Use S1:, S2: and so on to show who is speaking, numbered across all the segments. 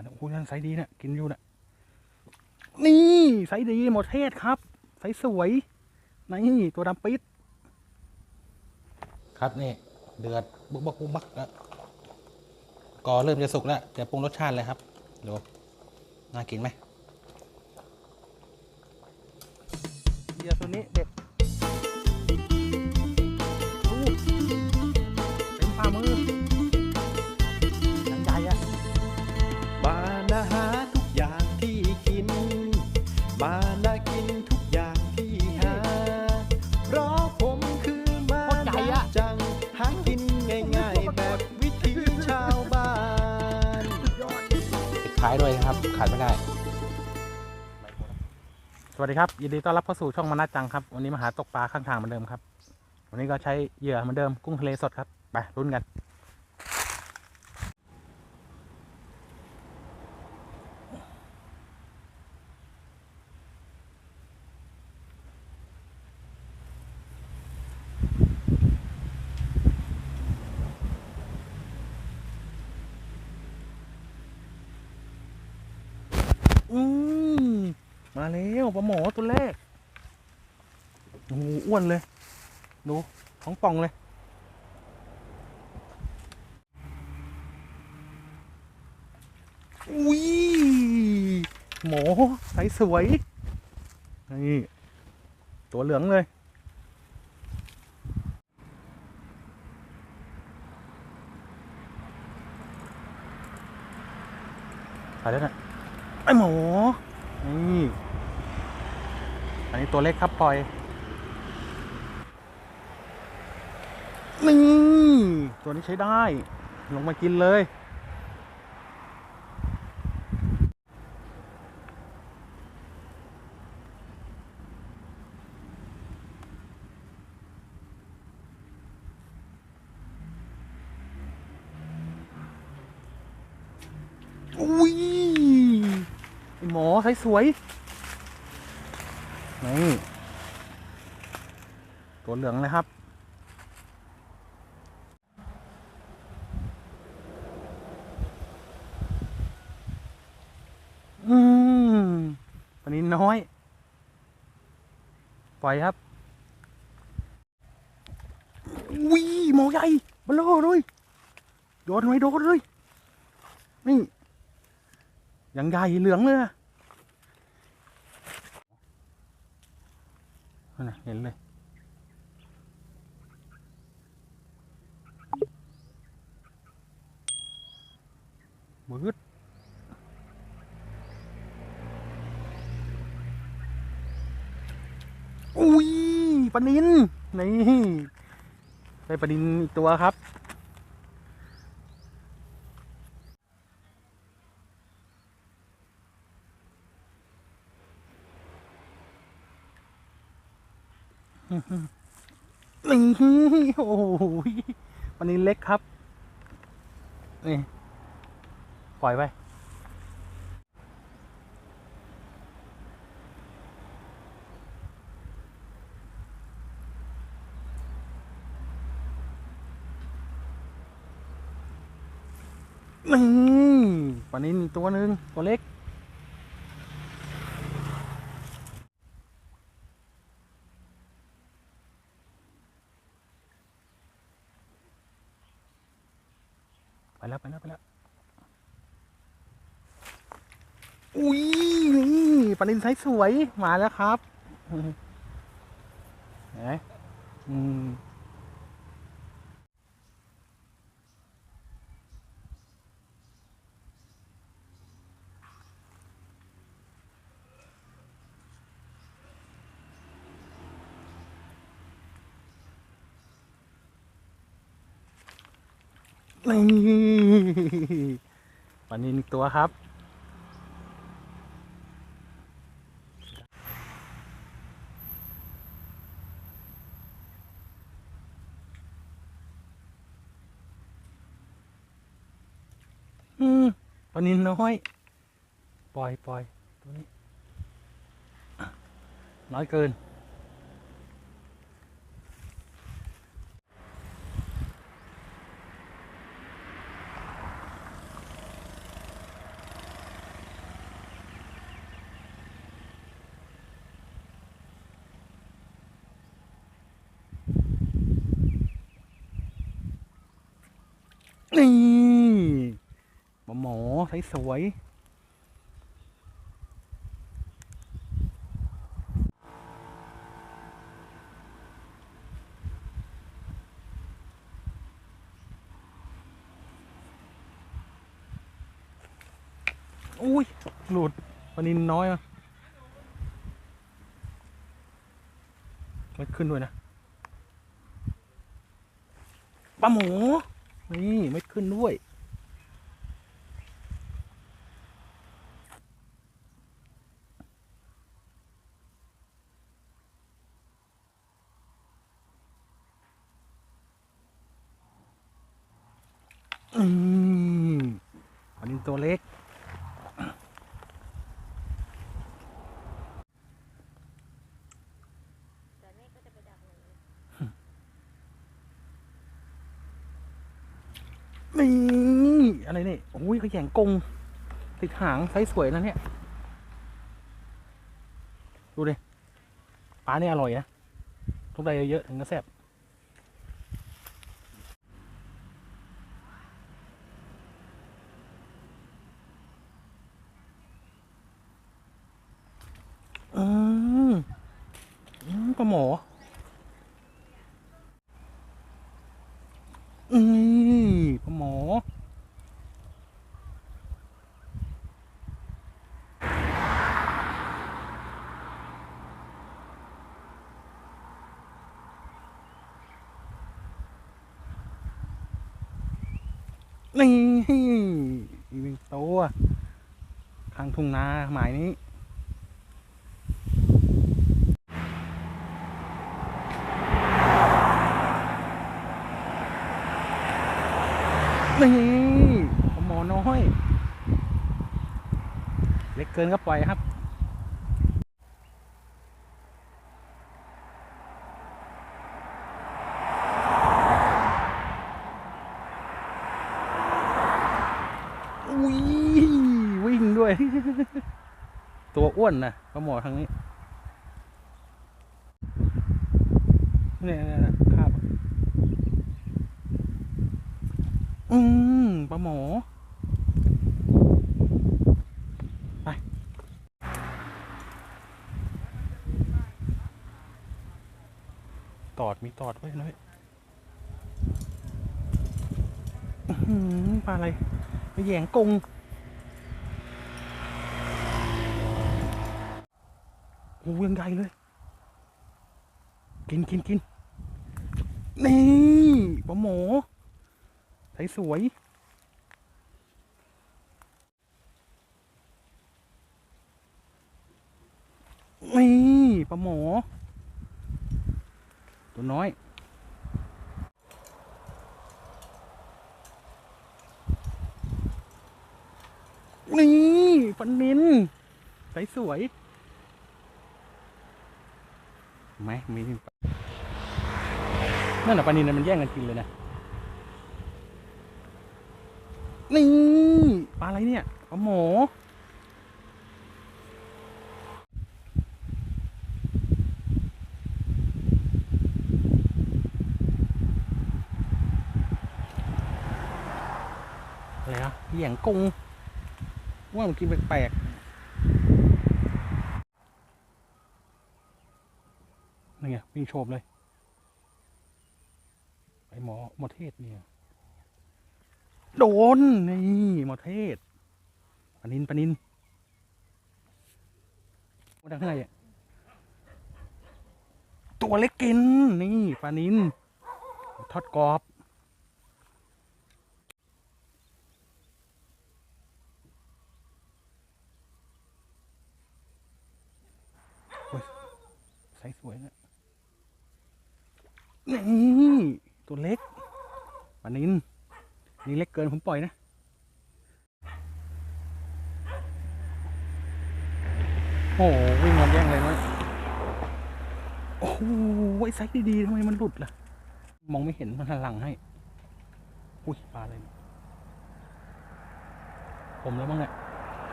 S1: อันนี้โอ้โหนั่นไซส์ดีเนี่ยกินอยู่เนี่ยนี่ไซส์ดีหมดเทศครับไซส์สวยนี่ตัวดำปิดครับนี่เดือดบุกบักบุกบักแล้วก็เริ่มจะสุกแล้วจะปรุงรสชาติเลยครับดูน่ากินไหมเดี๋ยวตัวนี้เด็ดา
S2: ย
S1: ด้วยนะครับ ขาดไม่ได้ สวัสดีครับ ยินดีต้อนรับเข้าสู่ช่องมานาจังครับ วันนี้มาหาตกปลาข้างทางเหมือนเดิมครับ วันนี้ก็ใช้เหยื่อเหมือนเดิมกุ้งทะเลสดครับ ไปรุ่นกัน อืม มาแล้วปลาหมอตัวแรกโอ้โหอ้วนเลยดูท้องป่องเลยอุ้ยหมอใสสวยนี่ตัวเหลืองเลยไปแล้วนะไอหมอ นี่ อันนี้ ตัวเล็กครับปล่อยนี่ตัวนี้ใช้ได้ ลงมากินเลย อุ้ยหมอใสสวย นี่ ตัวเหลืองเลยครับ อืมปลานินน้อย ปล่อยครับวิ่งหมอใหญ่บลอเลยโดนไหมโดนเลย นี่ยังใหญ่เหลืองเลยนะเห็นเลย มืดอุ้ยปลานินนี่ได้ปลานินอีกตัวครับ นี่โอ้โหวันนี้เล็กครับนี่ ปล่อยไป นี่วันนี้มีตัวหนึ่งตัวเล็กไปแล้วไปแล้วไปแล้ว อุ้ยนี่ปลานินไซส์สวยมาแล้วครับเห็นไหมอืมนี่ปลานินอีกตัวครับ นินน้อย ปล่อยปล่อยตัวนี้ น้อยเกิน นี่ หมอใสวย อุ้ย หลุดปลานินน้อยอะไม่ขึ้นด้วยนะปลาหมู นี่ไม่ขึ้นด้วย อืมอันนี้ตัวเล็ก นี่ อะไรนี่โอ้ยเขาแข่งกง ติดหางไซส์สวยนะเนี่ย ดูดิปลาเนี่ยอร่อยนะทุกใดเยอะๆถึงจะแซ่บอืม อืมปลาหมออืมปลาหมอนี่อีกหนึ่งตัว ข้างทุ่งนาหมายนี้ นี่ปลาหมอน้อยเล็กเกินก็ปล่อยครับอุ้ยวิ่งด้วย ตัวอ้วนนะปลาหมอทางนี้เนี่ยเนี่ยเนี่ยคาบอืมปลาหมอ ไป ตอดไว้หน่อยปลาอะไรไปแยงกง โอ้ยังใหญ่เลย กินกินกินนี่ปลาหมอใสสวยนี่ปลาหมอ ตัวน้อย นี่ปลานินใสสวยไหมมีนั่นแหละปลานินน่ะมันแย่งกันกินเลยนะ นี่ปลาอะไรเนี่ยปลาหมอ อะไรอะเหยี่ยงกงว่ามันกินแปลกๆนี่ไงวิ่งโฉบเลย ไปหมอหมอเทศเนี่ย โดน นี่หมอเทศปนินปนินมาดังไงอะตัวเล็กกิน นี่ปลานิน ทอดกรอบ ใสสวยนะนี่ตัวเล็กปลานินนี่เล็กเกินผมปล่อยนะโอ้โหวิ่งมาแย่งเลยน้ยโอ้โหไอ้ไซส์ดีๆทำไมมันหลุดล่ะ มองไม่เห็นมันหลังให้ อุ้ยปลาอะไรเนี่ยอมแล้วมั้งเนี่ย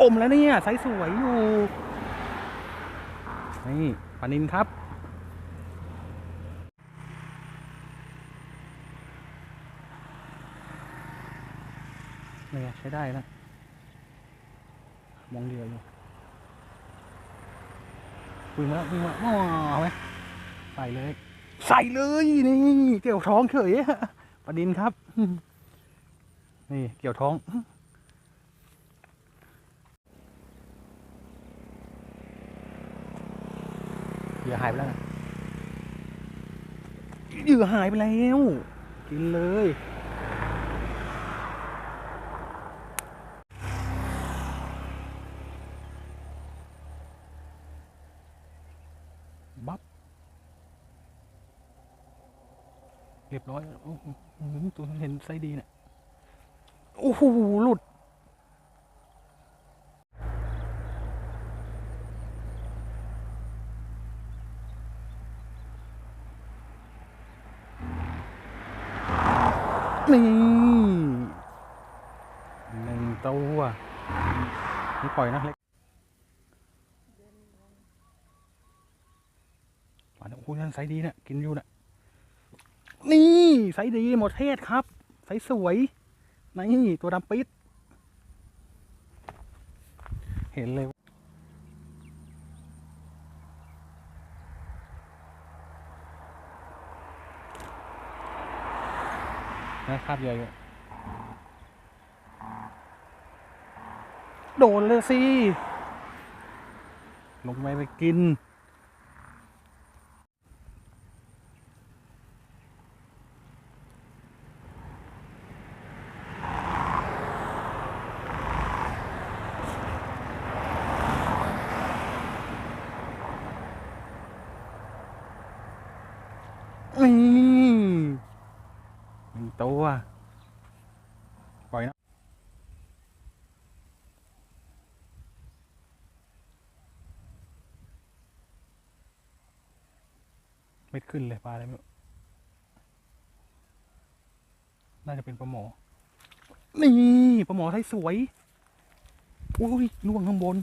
S1: อมแล้วเนี่ยไซส์สวยอยู่นี่ ปลานินครับนเนี่ยใช้ได้นะ มองเดียวอยู่วิ่งมาแล้ววิ่งมาอ๋อเอาไหมใส่เลย ใส่เลยนี่ เกี่ยวท้องเฉยประดินครับ นี่เกี่ยวท้อง เห ยื่อหายไปแล้วนะเหยื่อหายไปแล้วกินเลยบับเรียบร้อยโอ้โหตัวเห็นไซดีเนี่ยโอ้โหหลุด นี่หนึ่งตัวนี่ปล่อยนะเล็กมาแล้โอ้โหนั่นไซส์ดีเนี่ยกินอยู่เนี่ยนี่ไซส์ดีหมดเทศครับ ไซส์สวยนี่ตัวดำปิดเห็นเลย นะคาบเยอะๆโดนเลยสิ ลงไปไปกินหนึ่งตัว ปล่อยนะ ไม่ขึ้นเลยปลาอะไรไม่รู้น่าจะเป็นปลาหมอ นี่ปลาหมอไทยสวย อุ้ยล่วงข้างบน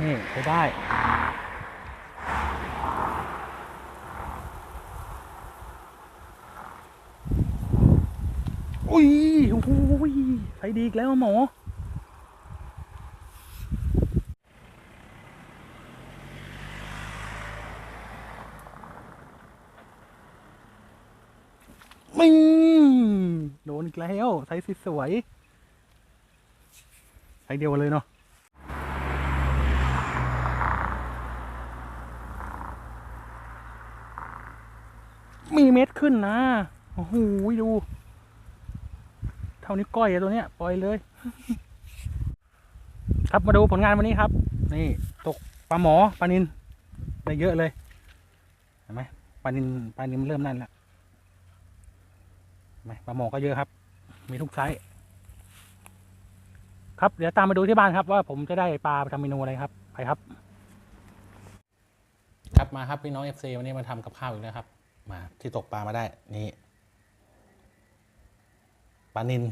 S1: นี่ใช้ได้ อุ้ยโอ้โหใส่ดีอีกแล้วหมอ มิงโดนอีกแล้วไซส์สวยไซส์เดียวเลยเนาะมีเม็ดขึ้นนะ โอ้โหดู เท่านี้ก้อยตัวเนี้ย ปล่อยเลย ครับมาดูผลงานวันนี้ครับ นี่ตกปลาหมอปลานินได้เยอะเลย เห็นไหมปลานินปลานินเริ่มนั่นแล้ว ปลาหมอก็เยอะครับ มีทุกไซส์ครับเดี๋ยวตามมาดูที่บ้านครับ ว่าผมจะได้ปลาไปทำเมนูอะไรครับ ไปครับ ครับมาครับพี่น้องเอฟซีวันนี้มาทำกับข้าวอีกแล้วครับ มาที่ตกปลามาได้นี่ปลานิน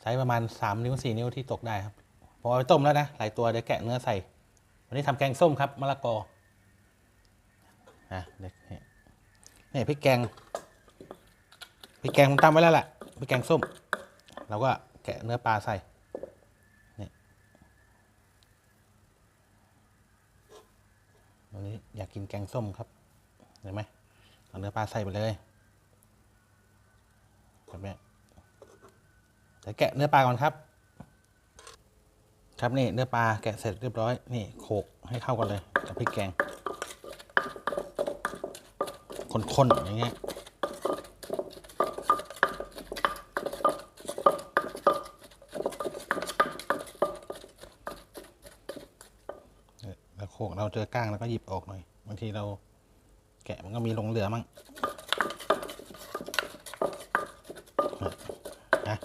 S1: ไซส์ประมาณสามนิ้วสี่นิ้วที่ตกได้ครับผมเอาไปต้มแล้วนะหลายตัวเดี๋ยวแกะเนื้อใส่ วันนี้ทำแกงส้มครับมะละกออะเด็กนี่นี่พริกแกง พริกแกงผมตำไว้แล้วแหละพริกแกงส้มเราก็แกะเนื้อปลาใส่นี่วันนี้อยากกินแกงส้มครับเห็นไหมเอาเนื้อปลาใส่ไปเลยแบบนี้เดี๋ยวแกะเนื้อปลาก่อนครับ ครับนี่เนื้อปลาแกะเสร็จเรียบร้อยนี่โขลกให้เข้ากันเลยกับพริกแกงคนๆอย่างเงี้ยแล้วโขลก เจอก้างแล้วก็หยิบออกหน่อย บางทีเราแกะมันก็มีหลงเหลือมั่งนะ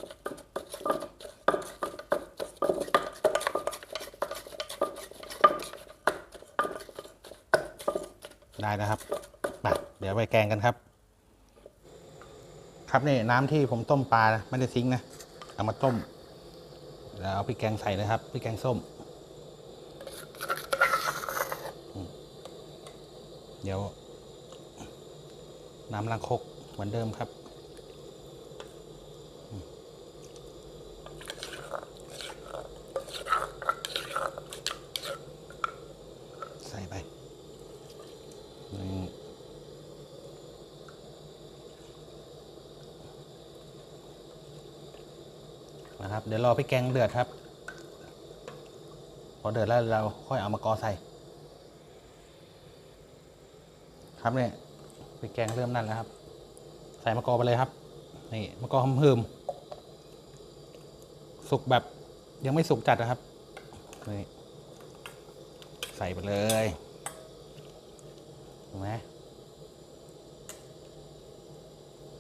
S1: ได้นะครับมาเดี๋ยวไปแกงกันครับ ครับนี่น้ำที่ผมต้มปลานะไม่ได้ทิ้งนะ เอามาต้ม แล้วเอาพริกแกงใส่เลยครับพริกแกงส้ม ดี๋ยวน้ำลังคกเหมือนเดิมครับ ใส่ไปหนึ่งนะครับ เดี๋ยวรอไปแกงเดือดครับ พอเดือดแล้วเราค่อยเอามากอใส่ ครับเนี่ยพี่แกงเริ่มนั่นแล้วครับ ใส่มะกอไปเลยครับนี่มะกอหอมหืมสุกแบบยังไม่สุกจัดนะครับนี่ใส่ไปเลยเห็นไหม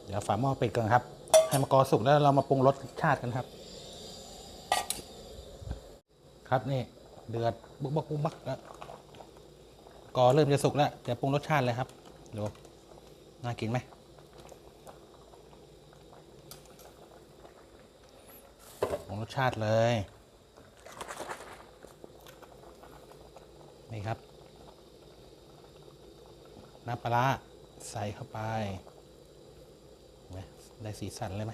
S1: เดี๋ยวฝาหม้อปิดก่อนครับ ให้มะกอสุกแล้วเรามาปรุงรสชาติกันครับ ครับนี่เดือดบุกบักบุกบักแล้ว กอเริ่มจะสุกแล้วเดี๋ยวปรุงรสชาติเลยครับดูน่ากินไหมปรุงรสชาติเลย นี่ครับ น้ำปลาร้าใส่เข้าไปได้สีสันเลยไหม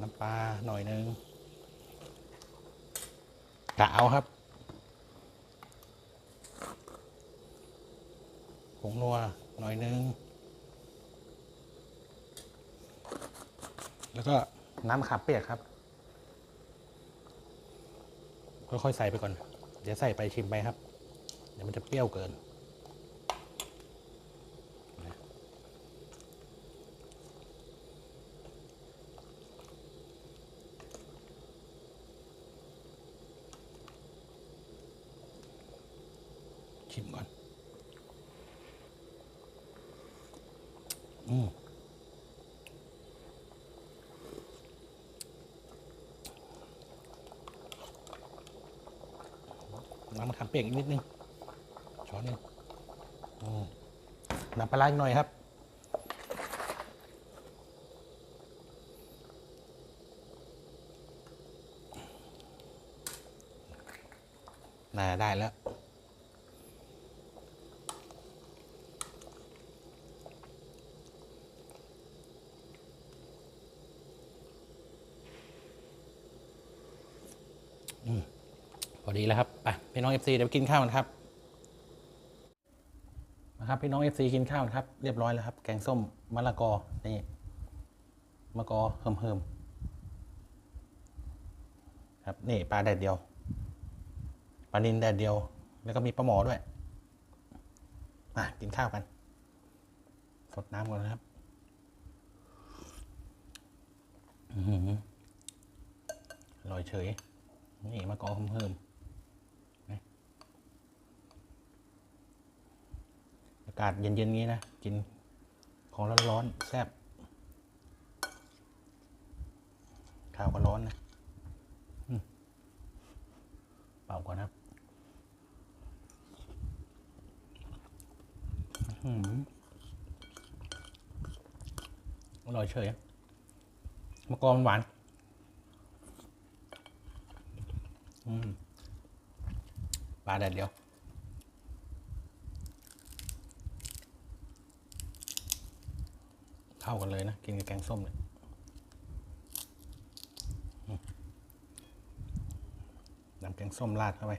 S1: น้ำปลาหน่อยนึง กะเอาครับผงนัวหน่อยนึง แล้วก็น้ำขาเปียกครับ ค่อยๆใส่ไปก่อน เดี๋ยวใส่ไปชิมไปครับ เดี๋ยวมันจะเปรี้ยวเกิน ชิมก่อน อืม น้ำมะขามเปียกอีกนิดนึงช้อนนึงน้ำปลาร้าอีกหน่อยครับ น่าได้แล้วพอดีแล้วครับ ไป พี่น้อง FC เดี๋ยวกินข้าวกันครับนะครับพี่น้อง FC กินข้าวครับ เรียบร้อยแล้วครับ แกงส้มมะละกอนี่มะละกอเฮิมเฮิมๆครับนี่ปลาแดดเดียวปลานินแดดเดียว แล้วก็มีปลาหมอด้วยมากินข้าวกันสดน้ำก่อนนะครับอื้อหืออร่อยเฉย นี่มะกอเพิ่มๆนะอากาศเย็นๆงี้นะ กินของร้อนๆแซ่บข้าวก็ร้อนนะเป่าก่อนครับอร่อยเฉยมะกอมันหวานปลาแดดเดียว เข้ากันเลยนะ กินกับแกงส้มเนี่ยน้ำแกงส้มราดเข้าไป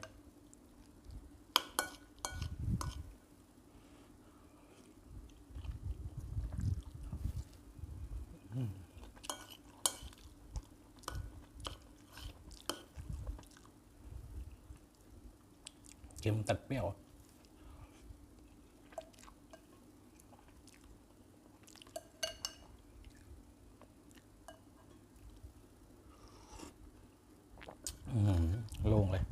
S1: เค็มตัดเปรี้ยว อืมโล่งเลย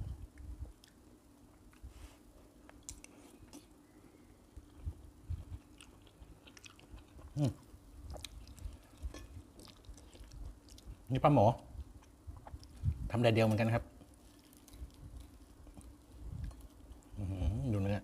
S1: อืมนี่ ปลาหมอทำได้เดียวเหมือนกันครับดูเนื้อ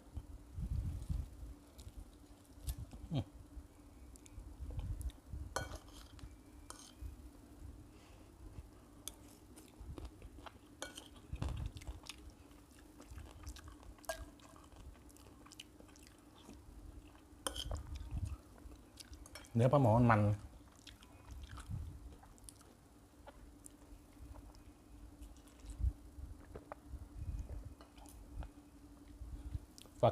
S1: เนื้อปลาหมอมัน